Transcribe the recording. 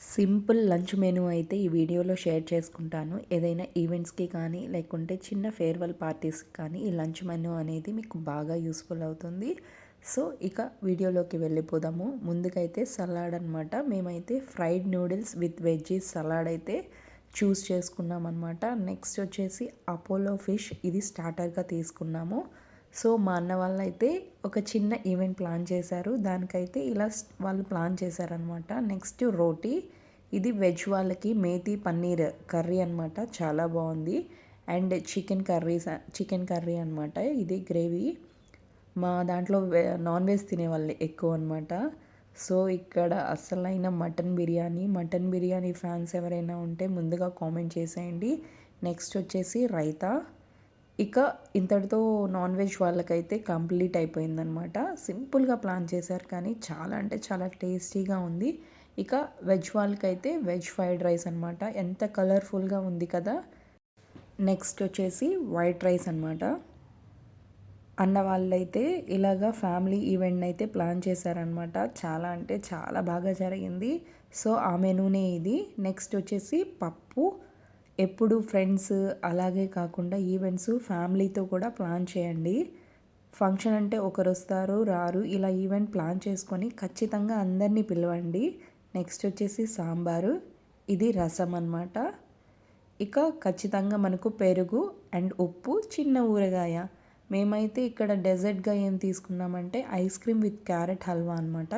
Simple lunch menu అయితే ఈ వీడియోలో షేర్ చేసుకుంటాను. ఏదైనా ఈవెంట్స్కి కానీ లేకుంటే చిన్న ఫేర్వెల్ పార్టీస్కి కానీ ఈ లంచ్ మెనూ అనేది మీకు బాగా యూస్ఫుల్ అవుతుంది. సో ఇక వీడియోలోకి వెళ్ళిపోదాము. ముందుకైతే సలాడ్ అనమాట మేమైతే fried noodles with veggies salad అయితే చూస్ చేసుకున్నాం అనమాట నెక్స్ట్ వచ్చేసి అపోలో ఫిష్ ఇది స్టార్టర్గా తీసుకున్నాము. సో మా అన్న వాళ్ళు అయితే ఒక చిన్న ఈవెంట్ ప్లాన్ చేశారు. దానికైతే ఇలా వాళ్ళు ప్లాన్ చేశారనమాట నెక్స్ట్ రోటీ ఇది వెజ్ వాళ్ళకి మేతి పన్నీర్ కర్రీ అనమాట చాలా బాగుంది. And chicken curries chicken curry అనమాట ఇది గ్రేవీ. మా దాంట్లో నాన్ వెజ్ తినేవాళ్ళు ఎక్కువ అనమాట సో ఇక్కడ అసలైన mutton biryani mutton biryani fans ఎవరైనా ఉంటే ముందుగా కామెంట్ చేసేయండి. నెక్స్ట్ వచ్చేసి రైతా. ఇక ఇంతటితో నాన్ వెజ్ వాళ్ళకైతే కంప్లీట్ అయిపోయిందనమాట సింపుల్గా ప్లాన్ చేశారు కానీ చాలా అంటే చాలా టేస్టీగా ఉంది. ఇక వెజ్ వాళ్ళకైతే వెజ్ ఫ్రైడ్ రైస్ అనమాట ఎంత కలర్ఫుల్గా ఉంది కదా. నెక్స్ట్ వచ్చేసి వైట్ రైస్ అనమాట అన్న వాళ్ళైతే ఇలాగా ఫ్యామిలీ ఈవెంట్ అయితే ప్లాన్ చేశారనమాట చాలా అంటే చాలా బాగా జరిగింది. సో ఆ మెనూనే ఇది. నెక్స్ట్ వచ్చేసి పప్పు. ఎప్పుడు ఫ్రెండ్స్ అలాగే కాకుండా ఈవెంట్స్ ఫ్యామిలీతో కూడా ప్లాన్ చేయండి. ఫంక్షన్ అంటే ఒకరు వస్తారు రారు. ఇలా ఈవెంట్ ప్లాన్ చేసుకొని ఖచ్చితంగా అందరినీ పిలవండి. నెక్స్ట్ వచ్చేసి సాంబారు. ఇది రసం అనమాట ఇక ఖచ్చితంగా మనకు పెరుగు అండ్ ఉప్పు చిన్న ఊరగాయ. మేమైతే ఇక్కడ డెజర్ట్గా ఏం తీసుకున్నామంటే ice cream with carrot halwa అనమాట